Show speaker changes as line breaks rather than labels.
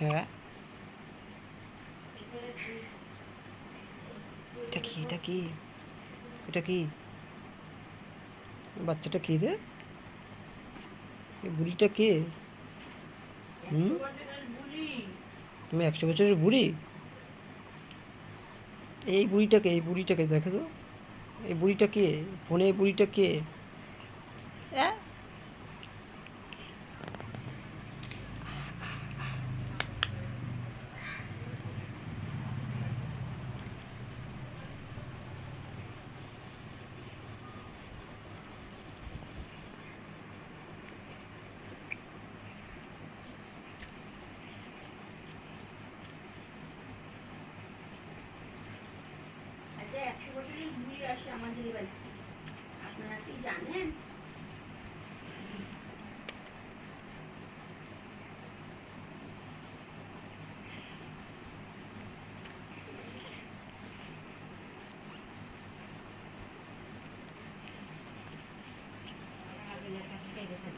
হ্যাঁ। এটা কি এটা কি? এটা কি? বাচ্চাটা কে রে? এই বুড়িটা কে? হুম? তুমি একশো বছরের বুড়ি? এই বুড়িটাকে এই বুড়িটাকে দেখো তো। এই বুড়িটা কে? ফোনে এই বুড়িটা কে? অ্যাঁ?
একটা একশো বছরের বুড়ি আসে আমাদের বাড়িতে আপনারা কি জানেন
আগে লেখা শিখে গেছে